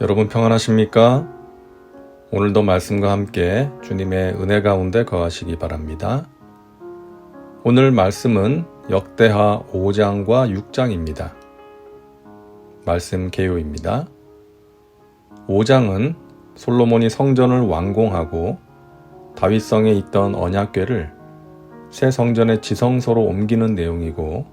여러분 평안하십니까? 오늘도 말씀과 함께 주님의 은혜 가운데 거하시기 바랍니다. 오늘 말씀은 역대하 5장과 6장입니다. 말씀 개요입니다. 5장은 솔로몬이 성전을 완공하고 다윗성에 있던 언약궤를 새 성전의 지성소로 옮기는 내용이고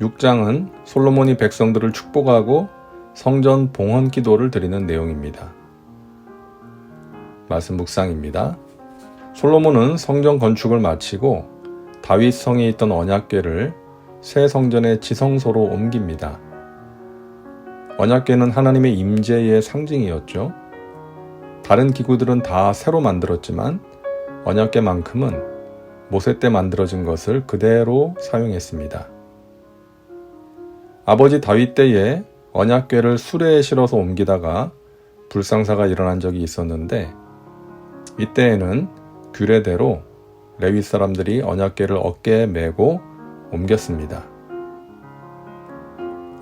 6장은 솔로몬이 백성들을 축복하고 성전 봉헌 기도를 드리는 내용입니다. 말씀 묵상입니다. 솔로몬은 성전 건축을 마치고 다윗 성에 있던 언약궤를 새 성전의 지성소로 옮깁니다. 언약궤는 하나님의 임재의 상징이었죠. 다른 기구들은 다 새로 만들었지만 언약궤만큼은 모세 때 만들어진 것을 그대로 사용했습니다. 아버지 다윗 때에 언약궤를 수레에 실어서 옮기다가 불상사가 일어난 적이 있었는데 이때에는 규례대로 레위 사람들이 언약궤를 어깨에 메고 옮겼습니다.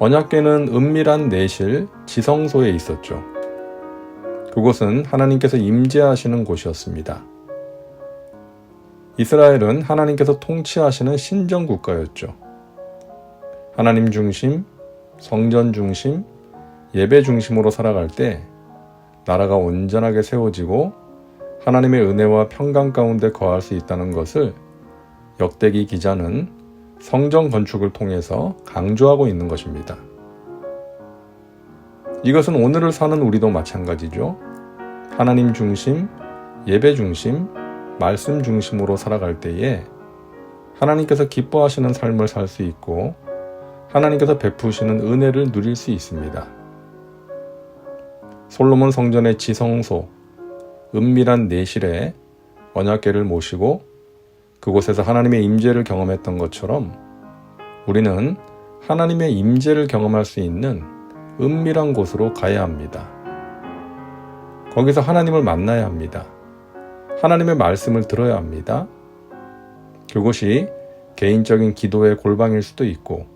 언약궤는 은밀한 내실 지성소에 있었죠. 그곳은 하나님께서 임재하시는 곳이었습니다. 이스라엘은 하나님께서 통치하시는 신정 국가였죠. 하나님 중심, 성전 중심, 예배 중심으로 살아갈 때 나라가 온전하게 세워지고 하나님의 은혜와 평강 가운데 거할 수 있다는 것을 역대기 기자는 성전 건축을 통해서 강조하고 있는 것입니다. 이것은 오늘을 사는 우리도 마찬가지죠. 하나님 중심, 예배 중심, 말씀 중심으로 살아갈 때에 하나님께서 기뻐하시는 삶을 살 수 있고 하나님께서 베푸시는 은혜를 누릴 수 있습니다. 솔로몬 성전의 지성소, 은밀한 내실에 언약궤를 모시고 그곳에서 하나님의 임재를 경험했던 것처럼 우리는 하나님의 임재를 경험할 수 있는 은밀한 곳으로 가야 합니다. 거기서 하나님을 만나야 합니다. 하나님의 말씀을 들어야 합니다. 그곳이 개인적인 기도의 골방일 수도 있고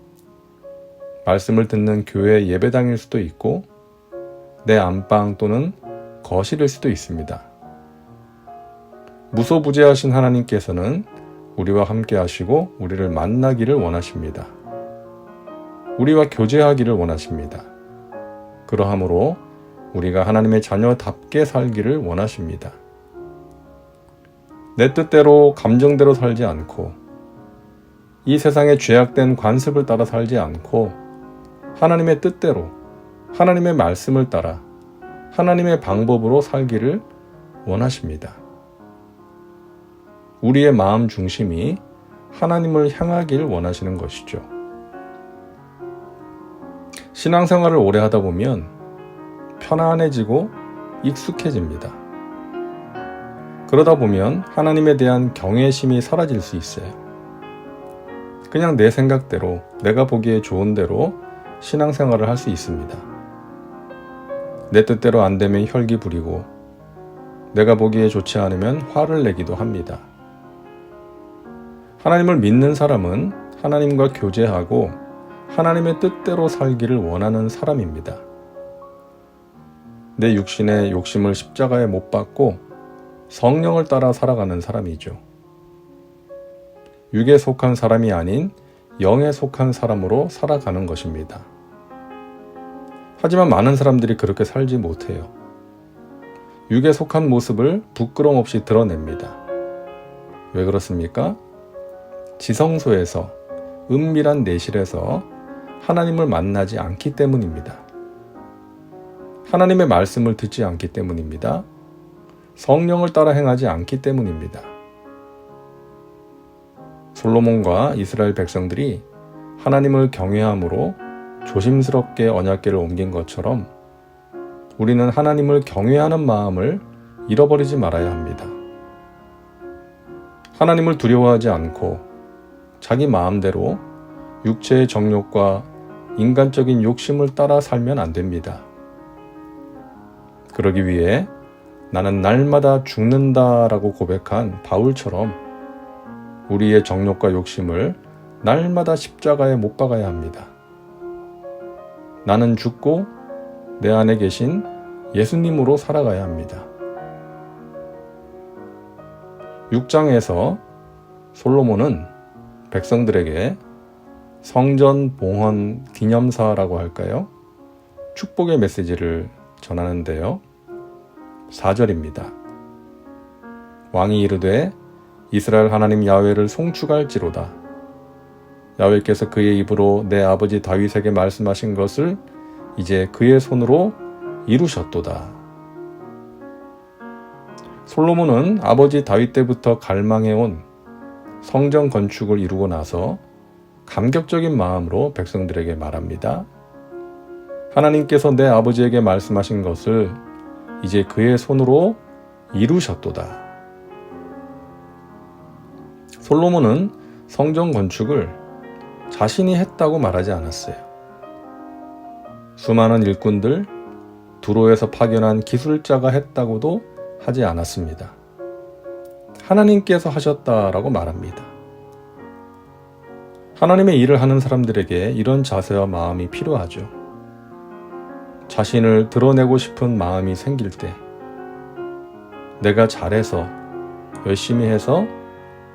말씀을 듣는 교회 예배당일 수도 있고 내 안방 또는 거실일 수도 있습니다. 무소부재하신 하나님께서는 우리와 함께 하시고 우리를 만나기를 원하십니다. 우리와 교제하기를 원하십니다. 그러하므로 우리가 하나님의 자녀답게 살기를 원하십니다. 내 뜻대로 감정대로 살지 않고 이 세상의 죄악된 관습을 따라 살지 않고 하나님의 뜻대로 하나님의 말씀을 따라 하나님의 방법으로 살기를 원하십니다. 우리의 마음 중심이 하나님을 향하기를 원하시는 것이죠. 신앙생활을 오래 하다 보면 편안해지고 익숙해집니다. 그러다 보면 하나님에 대한 경외심이 사라질 수 있어요. 그냥 내 생각대로, 내가 보기에 좋은 대로 신앙생활을 할 수 있습니다. 내 뜻대로 안 되면 혈기 부리고, 내가 보기에 좋지 않으면 화를 내기도 합니다. 하나님을 믿는 사람은 하나님과 교제하고 하나님의 뜻대로 살기를 원하는 사람입니다. 내 육신의 욕심을 십자가에 못 박고 성령을 따라 살아가는 사람이죠. 육에 속한 사람이 아닌 영에 속한 사람으로 살아가는 것입니다. 하지만 많은 사람들이 그렇게 살지 못해요. 육에 속한 모습을 부끄럼 없이 드러냅니다. 왜 그렇습니까? 지성소에서 은밀한 내실에서 하나님을 만나지 않기 때문입니다. 하나님의 말씀을 듣지 않기 때문입니다. 성령을 따라 행하지 않기 때문입니다. 솔로몬과 이스라엘 백성들이 하나님을 경외함으로 조심스럽게 언약궤를 옮긴 것처럼 우리는 하나님을 경외하는 마음을 잃어버리지 말아야 합니다. 하나님을 두려워하지 않고 자기 마음대로 육체의 정욕과 인간적인 욕심을 따라 살면 안 됩니다. 그러기 위해 나는 날마다 죽는다라고 고백한 바울처럼 우리의 정욕과 욕심을 날마다 십자가에 못 박아야 합니다. 나는 죽고 내 안에 계신 예수님으로 살아가야 합니다. 6장에서 솔로몬은 백성들에게 성전 봉헌 기념사라고 할까요? 축복의 메시지를 전하는데요. 4절입니다. 왕이 이르되 이스라엘 하나님 야훼를 송축할지로다. 야훼께서 그의 입으로 내 아버지 다윗에게 말씀하신 것을 이제 그의 손으로 이루셨도다. 솔로몬은 아버지 다윗 때부터 갈망해온 성전 건축을 이루고 나서 감격적인 마음으로 백성들에게 말합니다. 하나님께서 내 아버지에게 말씀하신 것을 이제 그의 손으로 이루셨도다. 솔로몬은 성전 건축을 자신이 했다고 말하지 않았어요. 수많은 일꾼들, 두로에서 파견한 기술자가 했다고도 하지 않았습니다. 하나님께서 하셨다라고 말합니다. 하나님의 일을 하는 사람들에게 이런 자세와 마음이 필요하죠. 자신을 드러내고 싶은 마음이 생길 때, 내가 잘해서, 열심히 해서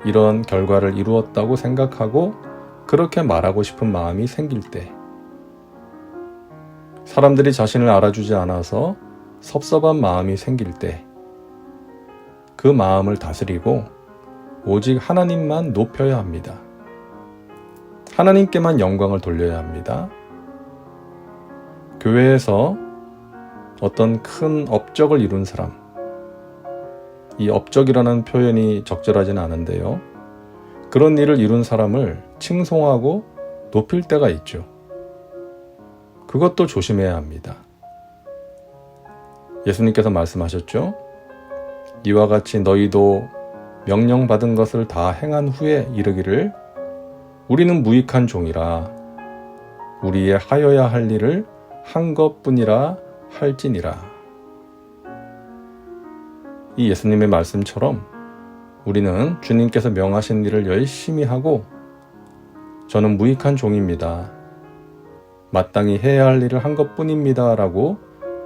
이런 결과를 이루었다고 생각하고 그렇게 말하고 싶은 마음이 생길 때, 사람들이 자신을 알아주지 않아서 섭섭한 마음이 생길 때, 그 마음을 다스리고 오직 하나님만 높여야 합니다. 하나님께만 영광을 돌려야 합니다. 교회에서 어떤 큰 업적을 이룬 사람, 이 업적이라는 표현이 적절하지는 않은데요. 그런 일을 이룬 사람을 칭송하고 높일 때가 있죠. 그것도 조심해야 합니다. 예수님께서 말씀하셨죠? 이와 같이 너희도 명령받은 것을 다 행한 후에 이르기를 우리는 무익한 종이라 우리의 하여야 할 일을 한 것뿐이라 할지니라. 이 예수님의 말씀처럼 우리는 주님께서 명하신 일을 열심히 하고 저는 무익한 종입니다. 마땅히 해야 할 일을 한 것뿐입니다. 라고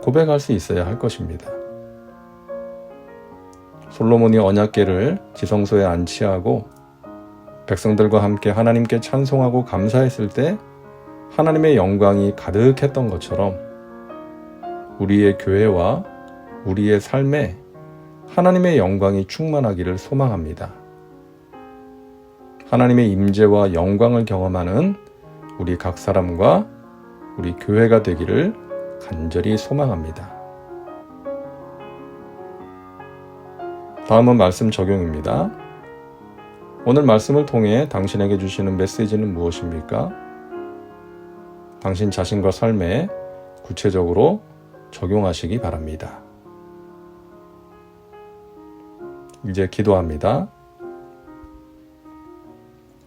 고백할 수 있어야 할 것입니다. 솔로몬이 언약계를 지성소에 안치하고 백성들과 함께 하나님께 찬송하고 감사했을 때 하나님의 영광이 가득했던 것처럼 우리의 교회와 우리의 삶에 하나님의 영광이 충만하기를 소망합니다. 하나님의 임재와 영광을 경험하는 우리 각 사람과 우리 교회가 되기를 간절히 소망합니다. 다음은 말씀 적용입니다. 오늘 말씀을 통해 당신에게 주시는 메시지는 무엇입니까? 당신 자신과 삶에 구체적으로 적용하시기 바랍니다. 이제 기도합니다.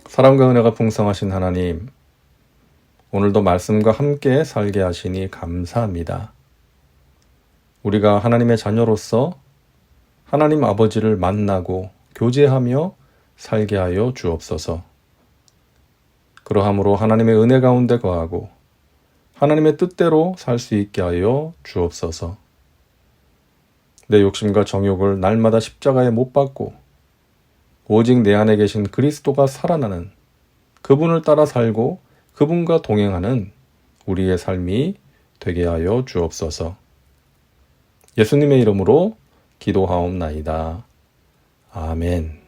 사랑과 은혜가 풍성하신 하나님, 오늘도 말씀과 함께 살게 하시니 감사합니다. 우리가 하나님의 자녀로서 하나님 아버지를 만나고 교제하며 살게 하여 주옵소서. 그러함으로 하나님의 은혜 가운데 거하고 하나님의 뜻대로 살 수 있게 하여 주옵소서. 내 욕심과 정욕을 날마다 십자가에 못 박고 오직 내 안에 계신 그리스도가 살아나는 그분을 따라 살고 그분과 동행하는 우리의 삶이 되게 하여 주옵소서. 예수님의 이름으로 기도하옵나이다. 아멘.